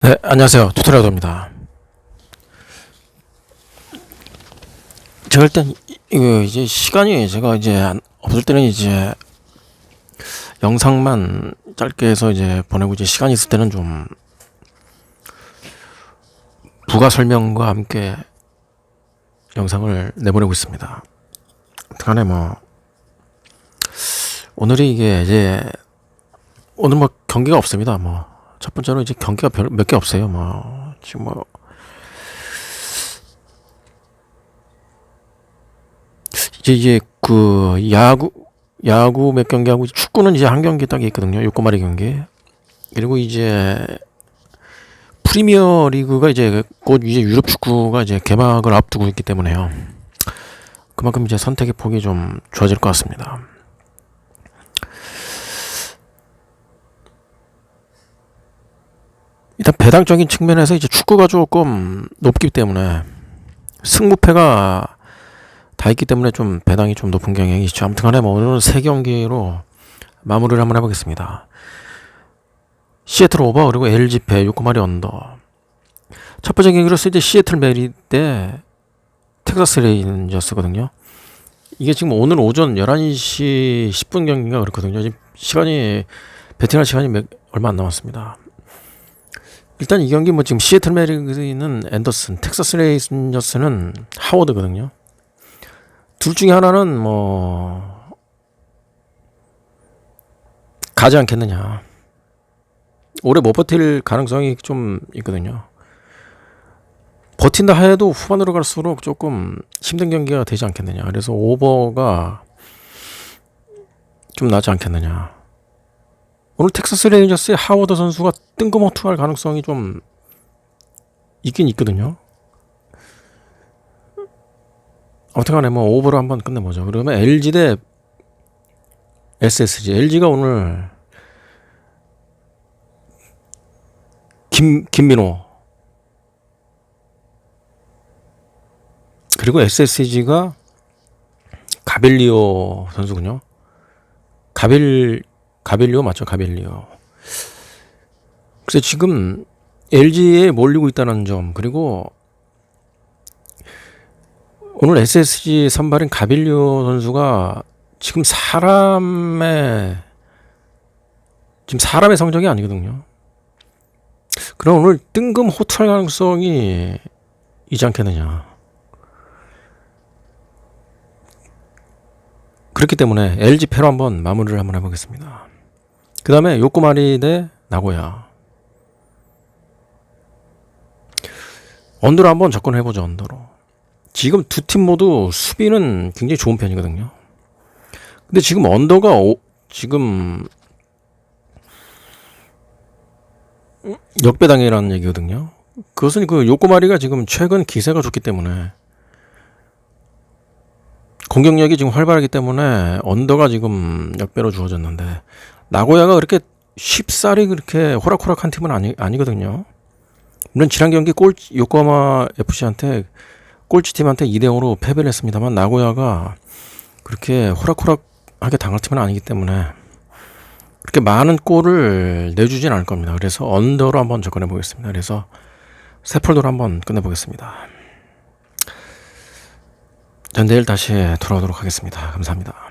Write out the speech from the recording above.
네, 안녕하세요. 투트라더입니다. 제가 일단, 이- 이거 이제 시간이 제가 이제 안- 없을 때는 이제 영상만 짧게 해서 이제 보내고 이제 시간이 있을 때는 좀 부가 설명과 함께 영상을 내보내고 있습니다. 어떡하네, 뭐. 오늘이 이게 이제, 오늘 뭐 경기가 없습니다, 뭐. 첫 번째로 이제 경기가 별몇개 없어요. 뭐 지금 뭐 이제 이제 그 야구 야구 몇 경기 하고 축구는 이제 한 경기 딱 있거든요. 요코마리 경기. 그리고 이제 프리미어 리그가 이제 곧 이제 유럽 축구가 이제 개막을 앞두고 있기 때문에요. 그만큼 이제 선택의 폭이 좀 좋아질 것 같습니다. 일단 배당적인 측면에서 이제 축구가 조금 높기 때문에 승무패가 다 있기 때문에 좀 배당이 좀 높은 경향이 있죠. 아무튼 간에 뭐 오늘은 세 경기로 마무리를 한번 해보겠습니다. 시애틀 오버 그리고 LG 패 요코마리 언더 첫 번째 경기로서 이제 시애틀 메리 대 텍사스 레인저스거든요. 이게 지금 오늘 오전 11시 10분 경기가 그렇거든요. 지금 시간이 베팅할 시간이 몇- 얼마 안 남았습니다. 일단 이 경기 뭐 지금 시애틀 메리는 앤더슨, 텍사스 레인저스는 하워드거든요. 둘 중에 하나는 뭐 가지 않겠느냐. 올해 못 버틸 가능성이 좀 있거든요. 버틴다 해도 후반으로 갈수록 조금 힘든 경기가 되지 않겠느냐. 그래서 오버가 좀 나지 않겠느냐. 오늘 텍사스 레인저스의 하워드 선수가 뜬금없이 할 가능성이 좀 있긴 있거든요. 어떻게 간에 뭐 오버로 한번 끝내보죠. 그러면 LG 대 SSG. LG가 오늘 김 김민호 그리고 SSG가 가벨리오 선수군요. 가벨 가벨리오 맞죠? 가벨리오. 그래서 지금 LG에 몰리고 있다는 점 그리고 오늘 SSG 선발인 가빌리오 선수가 지금 사람의 지금 사람의 성적이 아니거든요. 그럼 오늘 뜬금 호투할 가능성이 있지 않겠느냐. 그렇기 때문에 LG 패로 한번 마무리를 한번 해보겠습니다. 그 다음에 요코마리 대 나고야. 언더로 한번 접근해보죠, 언더로. 지금 두 팀 모두 수비는 굉장히 좋은 편이거든요. 근데 지금 언더가 오, 지금 역배당이라는 얘기거든요. 그것은 그 요코마리가 지금 최근 기세가 좋기 때문에 공격력이 지금 활발하기 때문에 언더가 지금 역배로 주어졌는데 나고야가 그렇게 쉽사리 그렇게 호락호락한 팀은 아니, 아니거든요. 물론 지난 경기 꼴 요코하마 FC한테 꼴찌팀한테 2대 0으로 패배를 했습니다만 나고야가 그렇게 호락호락하게 당할 팀은 아니기 때문에 그렇게 많은 골을 내주진 않을 겁니다. 그래서 언더로 한번 접근해 보겠습니다. 그래서 세폴더로 한번 끝내 보겠습니다. 전 내일 다시 돌아오도록 하겠습니다. 감사합니다.